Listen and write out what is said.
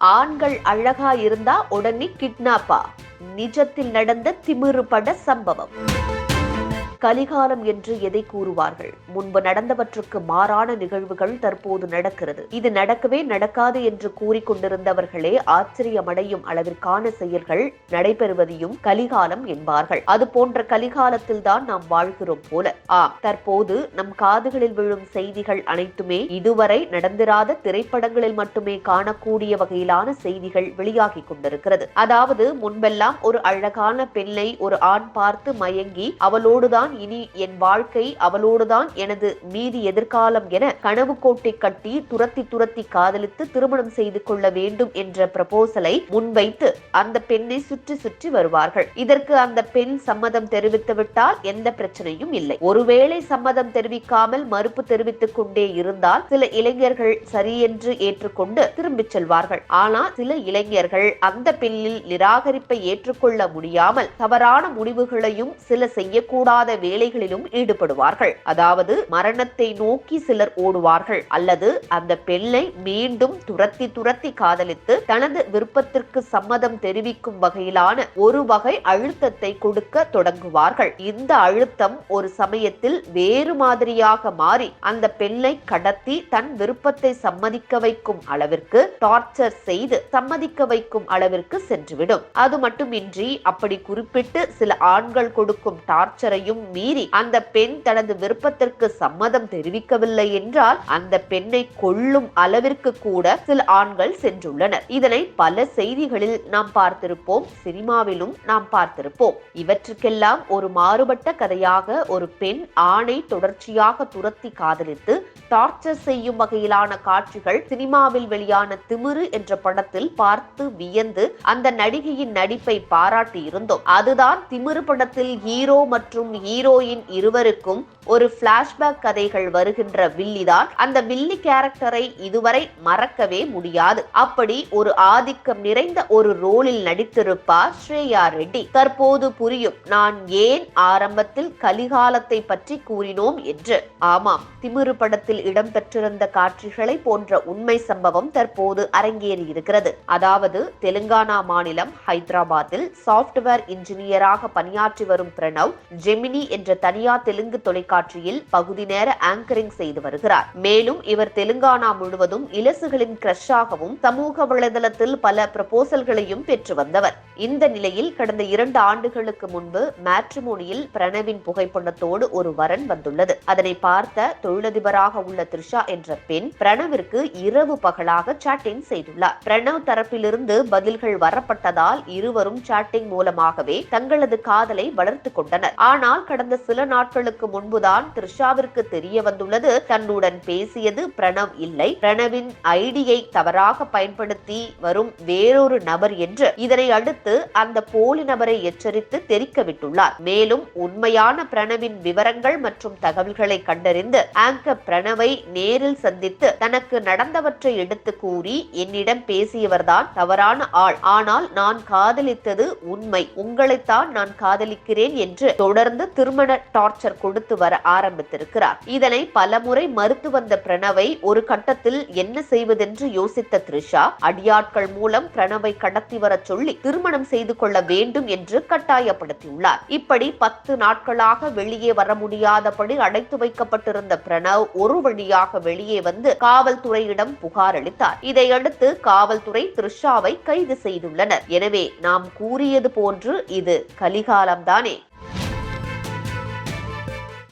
ஆண்கள் அழகா இருந்தா உடனே கிட்னாப்பா நிஜத்தில் நடந்த திமிரு பட சம்பவம். கலிகாலம் என்று எதை கூறுவார்கள்? முன்பு நடந்தவற்றுக்கு மாறான நிகழ்வுகள் தற்போது நடக்கிறது. இது நடக்கவே நடக்காது என்று கூறிக்கொண்டிருந்தவர்களே ஆச்சரியமடையும் அளவிற்கான செயல்கள் நடைபெறுவதையும் கலிகாலம் என்பார்கள். அது போன்ற கலிகாலத்தில் தான் நாம் வாழ்கிறோம் போல. ஆம் தற்போது நம் காதுகளில் விழும் செய்திகள் அனைத்துமே இதுவரை நடந்திராத திரைப்படங்களில் மட்டுமே காணக்கூடிய வகையிலான செய்திகள் வெளியாகி கொண்டிருக்கிறது. அதாவது முன்பெல்லாம் ஒரு அழகான பெண்ணை ஒரு ஆண் பார்த்து மயங்கி அவளோடுதான் இனி என் வாழ்க்கை அவளோடுதான் எனது மீதி எதிர்காலம் என கனவு கோட்டை கட்டி துரத்தி துரத்தி காதலித்து திருமணம் செய்து கொள்ள வேண்டும் என்ற ப்ரப்போசலை முன்வைத்து அந்த பெண்ணை சுற்றி சுற்றி வருவார்கள். இதற்கு அந்த பெண் சம்மதம் தெரிவித்து விட்டால் எந்த பிரச்சனையும் இல்லை. ஒருவேளை சம்மதம் தெரிவிக்காமல் மறுப்பு தெரிவித்துக் கொண்டே இருந்தால் சில இளைஞர்கள் சரியென்று ஏற்றுக்கொண்டு திரும்பிச் செல்வார்கள். ஆனால் சில இளைஞர்கள் அந்த பெண்ணில் நிராகரிப்பை ஏற்றுக்கொள்ள முடியாமல் தவறான முடிவுகளையும் சில செய்யக்கூடாத வேலைகளிலும் ஈடுபடுவார்கள். அதாவது மரணத்தை நோக்கி சிலர் ஓடுவார்கள். அல்லது அந்த பெண்ணை மீண்டும் துரத்தி துரத்தி காதலித்து தனது விருப்பத்திற்கு சம்மதம் தெரிவிக்கும் வகையிலான ஒரு வகை அழுத்தத்தை கொடுக்க தொடங்குவார்கள். இந்த அழுத்தம் ஒரு சமயத்தில் வேறு மாதிரியாக மாறி அந்த பெண்ணை கடத்தி தன் விருப்பத்தை சம்மதிக்க வைக்கும் அளவிற்கு டார்ச்சர் செய்து சம்மதிக்க வைக்கும் அளவிற்கு சென்றுவிடும். அது மட்டுமின்றி அப்படி குறிப்பிட்டு சில ஆண்கள் கொடுக்கும் டார்ச்சரையும் மீறி அந்த பெண் தனது விருப்பத்திற்கு சம்மதம் தெரிவிக்கவில்லை என்றால் அந்த பெண்ணை கொள்ளும் அளவிற்கு கூட சில ஆண்கள் சென்றுள்ளனர். இதனை பல செய்திகளில் நாம் பார்த்திருப்போம். சினிமாவிலும் நாம் பார்த்திருப்போம். இவற்றுக்கெல்லாம் ஒரு மாறுபட்ட கதையாக ஒரு பெண் ஆணை தொடர்ச்சியாக துரத்தி காதலித்து டார்ச்சர் செய்யும் வகையிலான காட்சிகள் சினிமாவில் வெளியான திமிரு என்ற படத்தில் பார்த்து வியந்து அந்த நடிகையின் நடிப்பை பாராட்டி இருந்தோம் அதுதான் திமிரு படத்தில் ஹீரோ மற்றும் ஹீரோயின் இருவருக்கும் ஒரு ஃப்ளாஷ்பேக் கதைகள் வருகின்ற வில்லிதான். அந்த வில்லி கேரக்டரை இதுவரை மறக்கவே முடியாது. அப்படி ஒரு ஆதிக்கம் நிறைந்த ஒரு ரோலில் நடித்திருப்பார் ஸ்ரேயா ரெட்டி. தற்போது புரியும் நான் ஏன் ஆரம்பத்தில் கலிகாலத்தை பற்றி கூறினோம் என்று. ஆமாம் திமிரு படத்தில் இடம்பெற்றிருந்த காட்சிகளை போன்ற உண்மை சம்பவம் தற்போது அரங்கேறியிருக்கிறது அதாவது தெலுங்கானா மாநிலம் ஹைதராபாத்தில் சாப்ட்வேர் இன்ஜினியராக பணியாற்றி வரும் பிரணவ் ஜெமினி என்ற தனியார் தெலுங்கு தொலைக்காட்சியில் பகுதி நேர ஆங்கரிங் செய்து வருகிறார். மேலும் இவர் தெலுங்கானா முழுவதும் இலசுகளின் கிரஷாகவும் சமூக வலைதளத்தில் பல ப்ரப்போசல்களையும் பெற்று வந்தவர். இந்த நிலையில் கடந்த இரண்டு ஆண்டுகளுக்கு முன்பு மேட்ரிமோனியில் பிரணவின் புகைப்படத்தோடு ஒரு வரன் வந்துள்ளது. அதனை பார்த்த தொழிலதிபராக உள்ள த்ரிஷா என்ற பெண் பிரணவிற்கு இரவு பகலாக சாட்டிங் செய்துள்ளார். பிரணவ் தரப்பிலிருந்து பதில்கள் வரப்பட்டதால் இருவரும் சாட்டிங் மூலமாகவே தங்களது காதலை வளர்த்து கொண்டனர். ஆனால் கடந்த சில நாட்களுக்கு முன்புதான் த்ரிஷாவிற்கு தெரிய வந்துள்ளது. தன்னுடன் பேசியது பிரணவ் இல்லை. பிரணவின் ஐடியை தவறாக பயன்படுத்தி வரும் வேறொரு நபர் என்று இதனை அடுத்து அந்த போலி நபரை எச்சரித்து தெரிக்க விட்டுள்ளார். மேலும் உண்மையான பிரணவின் விவரங்கள் மற்றும் தகவல்களை கண்டறிந்து ஆங்கர் பிரணவை நேரில் சந்தித்து தனக்கு நடந்தவற்றை எடுத்து கூறி என்னிடம் பேசியவர்தான் தவறான ஆள். ஆனால் நான் காதலித்தது உண்மை. உங்களைத்தான் நான் காதலிக்கிறேன் என்று தொடர்ந்து திருமண டார்ச்சர் கொடுத்து வர ஆரம்பித்திருக்கிறார். இதனை பலமுறை மறுத்து வந்த பிரணவை ஒரு கட்டத்தில் என்ன செய்வதென்று யோசித்த த்ரிஷா அடியாட்கள் மூலம் பிரணவை கடத்தி வர சொல்லி திருமணம் செய்து கொள்ள வேண்டும் என்று கட்டாயப்படுத்தியுள்ளார். இப்படி பத்து நாட்களாக வெளியே வர முடியாதபடி அடைத்து வைக்கப்பட்டிருந்த பிரணவ் ஒரு வழியாக வெளியே வந்து காவல்துறையிடம் புகார் அளித்தார். இதையடுத்து காவல்துறை த்ரிஷாவை கைது செய்துள்ளனர். எனவே நாம் கூறியது போன்று இது கலிகாலம்தானே.